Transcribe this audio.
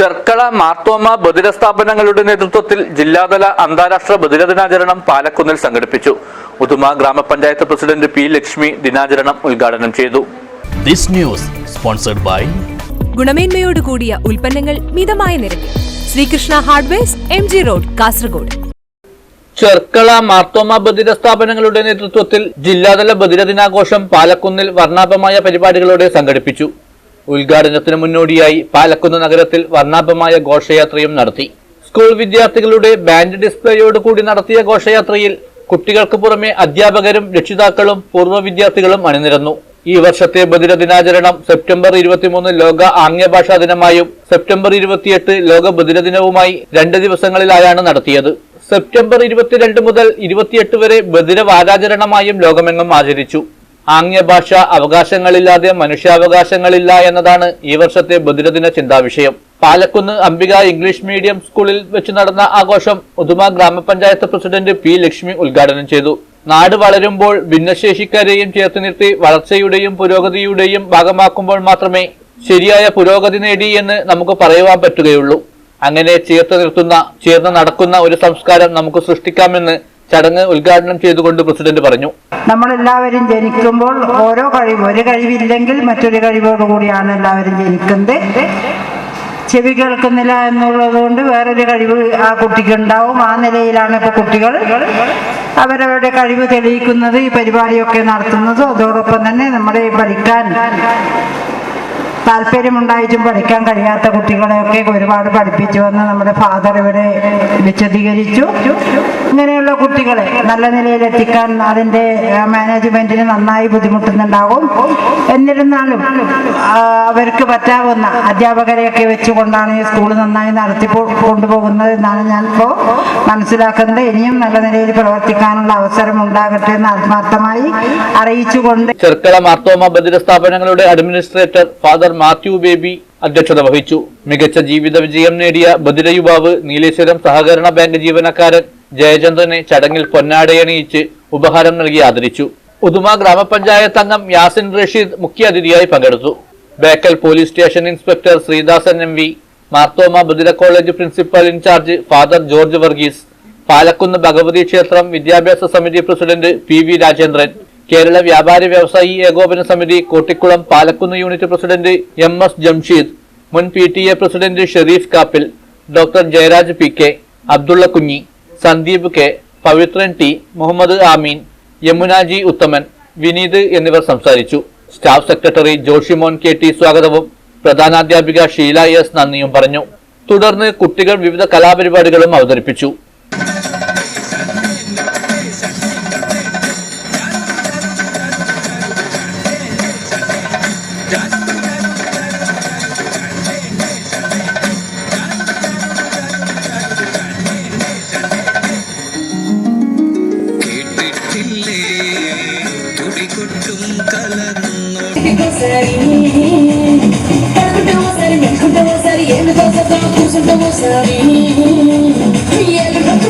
ചെർക്കള മാർത്തോമ ബദിര സ്ഥാപനങ്ങളുടെ നേതൃത്വത്തിൽ ജില്ലാതല അന്താരാഷ്ട്ര ബദിര ദിനാചരണം പാലക്കുന്നിൽ സംഘടിപ്പിച്ചു. ഉദുമ ഗ്രാമപഞ്ചായത്ത് പ്രസിഡന്റ് പി ലക്ഷ്മി ദിനാചരണം ഉദ്ഘാടനം ചെയ്തു. ദിസ് ന്യൂസ് സ്പോൺസർഡ് ബൈ ഗുണമേന്മയോട് കൂടിയ ഉൽപ്പന്നങ്ങൾ മിതമായ നിരക്കിൽ. Srikrishna hardwares M G road Kasaragod. Cherkala Marthoma Badira സ്ഥാപനങ്ങളുടെ നേതൃത്വത്തിൽ ജില്ലാതല ബദിര ദിനാഘോഷം പാലക്കുന്നിൽ വർണാഭമായ പരിപാടികളോടെ സംഘടിപ്പിച്ചു. ഉദ്ഘാടനത്തിന് മുന്നോടിയായി പാലക്കുന്ന് നഗരത്തിൽ വർണാഭമായ ഘോഷയാത്രയും നടത്തി. സ്കൂൾ വിദ്യാർത്ഥികളുടെ ബാൻഡ് ഡിസ്പ്ലേയോട് കൂടി നടത്തിയ ഘോഷയാത്രയിൽ കുട്ടികൾക്ക് പുറമെ അധ്യാപകരും രക്ഷിതാക്കളും പൂർവ വിദ്യാർത്ഥികളും അണിനിരന്നു. ഈ വർഷത്തെ ബദിര ദിനാചരണം സെപ്റ്റംബർ ഇരുപത്തിമൂന്ന് ലോക ആംഗ്യഭാഷാ ദിനമായും സെപ്റ്റംബർ ഇരുപത്തിയെട്ട് ലോക ബദിര ദിനവുമായി രണ്ട് ദിവസങ്ങളിലായാണ് നടത്തിയത്. സെപ്റ്റംബർ ഇരുപത്തിരണ്ട് മുതൽ ഇരുപത്തിയെട്ട് വരെ ബദിര വാരാചരണമായും ലോകമെങ്ങും ആചരിച്ചു. ആംഗ്യഭാഷ അവകാശങ്ങളില്ലാതെ മനുഷ്യാവകാശങ്ങളില്ല എന്നതാണ് ഈ വർഷത്തെ ബദിരദിന ചിന്താവിഷയം പാലക്കുന്ന് അംബിക ഇംഗ്ലീഷ് മീഡിയം സ്കൂളിൽ വെച്ച് നടന്ന ആഘോഷം ഉദുമ ഗ്രാമപഞ്ചായത്ത് പ്രസിഡന്റ് പി ലക്ഷ്മി ഉദ്ഘാടനം ചെയ്തു. നാട് വളരുമ്പോൾ ഭിന്നശേഷിക്കാരെയും ചേർത്ത് നിർത്തി വളർച്ചയുടെയും പുരോഗതിയുടെയും ഭാഗമാക്കുമ്പോൾ മാത്രമേ ശരിയായ പുരോഗതി നേടി എന്ന് നമുക്ക് പറയുവാൻ പറ്റുകയുള്ളൂ. അങ്ങനെ ചേർത്ത് നിർത്തുന്ന ചേർന്ന് നടക്കുന്ന ഒരു സംസ്കാരം നമുക്ക് സൃഷ്ടിക്കാമെന്ന് ചടങ്ങ് ഉദ്ഘാടനം ചെയ്തുകൊണ്ട് പ്രസിഡന്റ് പറഞ്ഞു. നമ്മളെല്ലാവരും ജനിക്കുമ്പോൾ ഓരോ കഴിവ് ഒരു കഴിവില്ലെങ്കിൽ മറ്റൊരു കഴിവോട് കൂടിയാണ് എല്ലാവരും ജനിക്കുന്നത്. ചെവി കേൾക്കുന്നില്ല എന്നുള്ളത് കൊണ്ട് വേറൊരു കഴിവ് ആ കുട്ടിക്ക് ഉണ്ടാവും. ആ നിലയിലാണ് ഇപ്പോൾ കുട്ടികൾ. അവരവരുടെ കഴിവ് തെളിയിക്കുന്നത് ഈ പരിപാടിയൊക്കെ നടത്തുന്നതും. അതോടൊപ്പം തന്നെ നമ്മുടെ പഠിക്കാൻ താല്പര്യമുണ്ടായിട്ടും പഠിക്കാൻ കഴിയാത്ത കുട്ടികളെയൊക്കെ ഒരുപാട് പഠിപ്പിച്ചു വന്ന് നമ്മുടെ ഫാദർ ഇവിടെ വിശദീകരിച്ചു. ഇങ്ങനെയുള്ള കുട്ടികളെ നല്ല നിലയിൽ എത്തിക്കാൻ അതിന്റെ മാനേജ്മെന്റിന് നന്നായി ബുദ്ധിമുട്ടുന്നുണ്ടാകും എന്നിരുന്നാലും അവർക്ക് പറ്റാവുന്ന അധ്യാപകരെയൊക്കെ വെച്ചുകൊണ്ടാണ് ഈ സ്കൂൾ നന്നായി നടത്തി കൊണ്ടുപോകുന്നത് എന്നാണ് ഞാൻ മനസ്സിലാക്കുന്നത്. ഇനിയും നല്ല നിലയിൽ പ്രവർത്തിക്കാനുള്ള അവസരം ഉണ്ടാകട്ടെ എന്ന് ആത്മാർത്ഥമായി അറിയിച്ചുകൊണ്ട് ചെർക്കള മാർത്തോമ ബദിര സ്ഥാപനങ്ങളുടെ അഡ്മിനിസ്ട്രേറ്റർ ഫാദർ മാത്യു ബേബി അധ്യക്ഷത വഹിച്ചു. മികച്ച ജീവിത വിജയം നേടിയ ബദിര യുവാവ് നീലേശ്വരം സഹകരണ ബാങ്ക് ജീവനക്കാരൻ ജയചന്ദ്രനെ ചടങ്ങിൽ പൊന്നാടയണിയിച്ച് ഉപഹാരം നൽകി ആദരിച്ചു. ഉദുമ ഗ്രാമപഞ്ചായത്ത് അംഗം യാസിൻ റഷീദ് മുഖ്യാതിഥിയായി പങ്കെടുത്തു. Bekal police station inspector Sreedasan M V Marthoma Badira college principal incharge Father George Varghese Palakkunnu Bhagavathi ക്ഷേത്രം വിദ്യാഭ്യാസ സമിതി president P V Rajendran Kerala വ്യാപാരി വ്യവസായി ഏകോപന സമിതി Kottikulam Palakkunnu unit president M S Jamsheed മുൻ P T A president Shareef Kappil doctor Jayaraj P K Abdulla Kunhi Sandeep K Pavithran T Muhammed Ameen Yamunaji Uthaman Vineeth എന്നിവർ സംസാരിച്ചു. Staff secretary Joshimon K T സ്വാഗതവും പ്രധാനാധ്യാപിക Sheela S നന്ദിയും പറഞ്ഞു. തുടർന്ന് കുട്ടികൾ വിവിധ കലാപരിപാടികളും അവതരിപ്പിച്ചു. ఒకసారి ఎందుకోసం కూర్చుంటాం ఒకసారి ఎందుకు